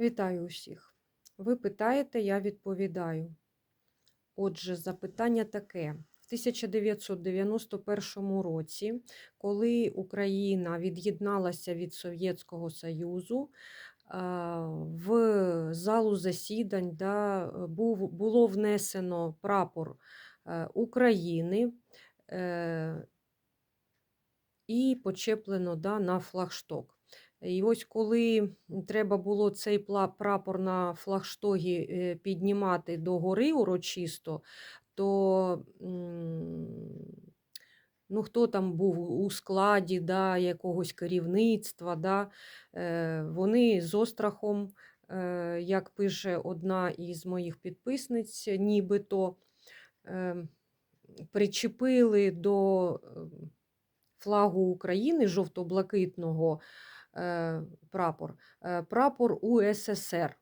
Вітаю усіх. Ви питаєте, я відповідаю. Отже, запитання таке. В 1991 році, коли Україна від'єдналася від Совєтського Союзу, в залу засідань да, було внесено прапор е, України е, і почеплено да, на флагшток. І ось коли треба було цей прапор на флагштогі е, піднімати до гори урочисто, то ну, хто там був у складі да, якогось керівництва, да, е, вони з острахом, е, як пише одна із моїх підписниць, нібито причепили до е, флагу України жовто-блакитного прапор, е, прапор УССР.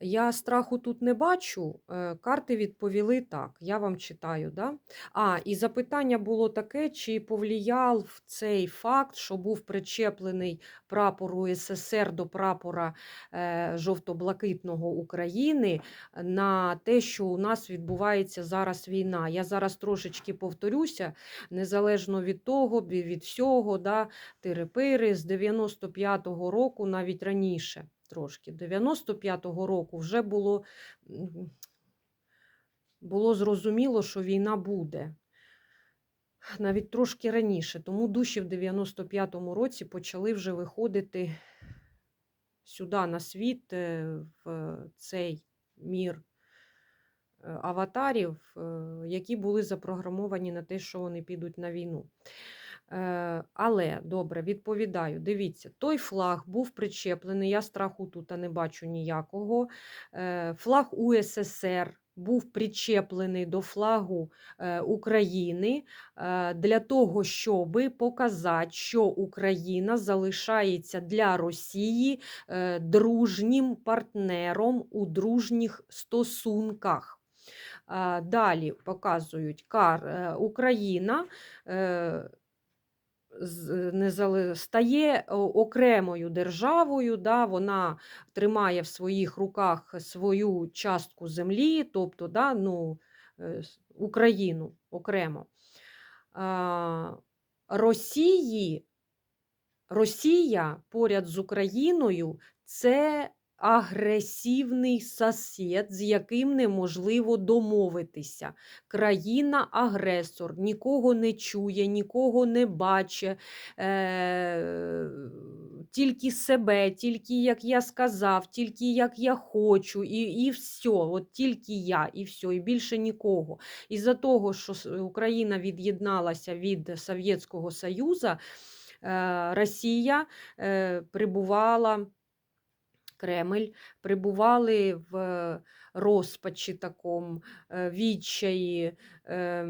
Я страху тут не бачу. е, Карти відповіли так. Я вам читаю. Да? А, і запитання було таке: чи повлияв цей факт, що був причеплений прапор УССР до прапора е, жовто-блакитного України на те, що у нас відбувається зараз війна. Я зараз трошечки повторюся, незалежно від того, від всього, да, тири-пири з 95-го року, навіть раніше трошки. 95-го року вже було, було зрозуміло, що війна буде. Навіть трошки раніше. Тому душі в 95-му році почали вже виходити сюди на світ, е, в цей мір е, аватарів, е, які були запрограмовані на те, що вони підуть на війну. Е, Але добре, відповідаю. Дивіться, той флаг був причеплений. Я страху тут не бачу ніякого. Е, Флаг УССР був причеплений до флагу е, України для того, щоб показати, що Україна залишається для Росії дружнім партнером у дружніх стосунках. Далі показують кар Україна. Е, не зали- стає окремою державою, да, вона тримає в своїх руках свою частку землі, тобто да, ну, е, Україну окремо. Росії, Росія поряд з Україною це агресивний сусід, з яким неможливо домовитися. Країна-агресор, нікого не чує, нікого не бачить, е, тільки себе, тільки як я сказав, тільки як я хочу, і, і все, от тільки я, і все, і більше нікого. Із-за того, що Україна від'єдналася від Совєтського Союзу, е, Росія е, прибувала. Кремль прибували в розпачі такому, е, відчаї, е,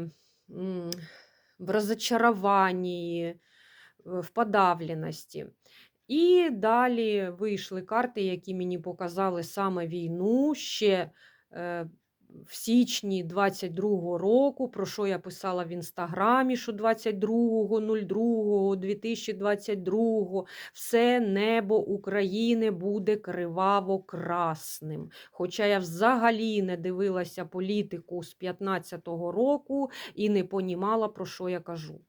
в розочаруванні, е, в подавленості. І далі вийшли карти, які мені показали саме війну ще е, в січні 22-го року, про що я писала в інстаграмі, що 22.02.2022 все небо України буде криваво-красним. Хоча я взагалі не дивилася політику з 15-го року і не понімала, про що я кажу.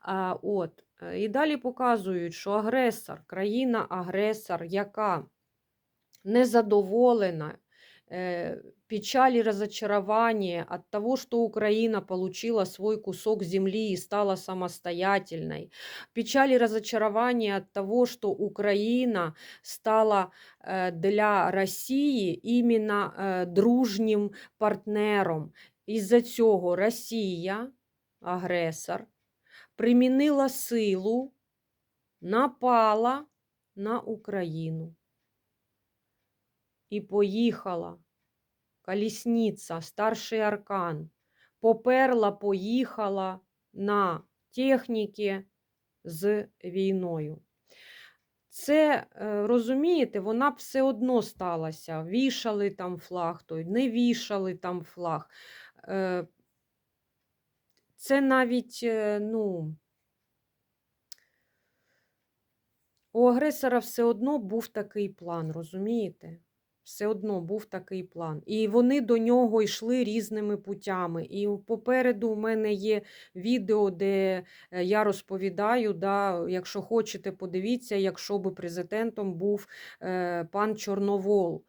А, от. е, І далі показують, що агресор, країна-агресор, яка незадоволена, э, печаль и разочарование от того, что Украина получила свой кусок земли и стала самостоятельной. Печаль и разочарование от того, что Украина стала э, для России именно э, дружнім партнером. Із-за цього Росія, агресор, примінила силу, напала на Україну. І поїхала колісниця, старший аркан. Поперла, поїхала на техніки з війною. Це, е, розумієте, вона все одно сталася. Вішали там флаг, той, не вішали там флаг. Е, Це навіть, е, ну, У агресора все одно був такий план, розумієте? Все одно був такий план. І вони до нього йшли різними путями. І попереду у мене є відео, де е, я розповідаю, да, якщо хочете, подивіться, якщо би президентом був е, пан Чорновол.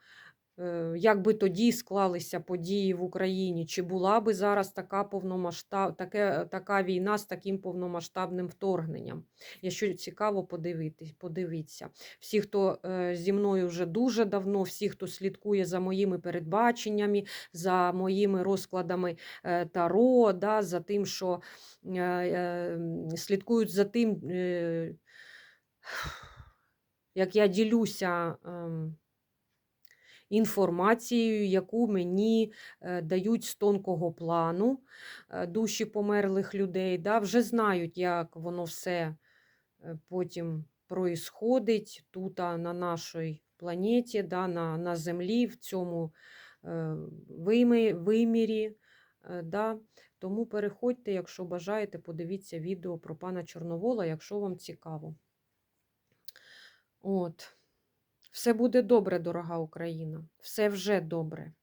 Е, Як би тоді склалися події в Україні? Чи була би зараз така повномасштаб, таке, така війна з таким повномасштабним вторгненням? Якщо цікаво, подивитись, подивіться. Всі, хто е, зі мною вже дуже давно, всі, хто слідкує за моїми передбаченнями, за моїми розкладами е, Таро, да, за тим, що слідкують за тим, як я ділюся. Інформацією, яку мені е, дають з тонкого плану е, душі померлих людей. Да, вже знають, як воно все е, потім проїсходить тут, на нашій планеті, да, на, на Землі, в цьому вимі- вимірі. Да. Тому переходьте, якщо бажаєте, подивіться відео про пана Чорновола, якщо вам цікаво. От. Все буде добре, дорога Україна. Все вже добре.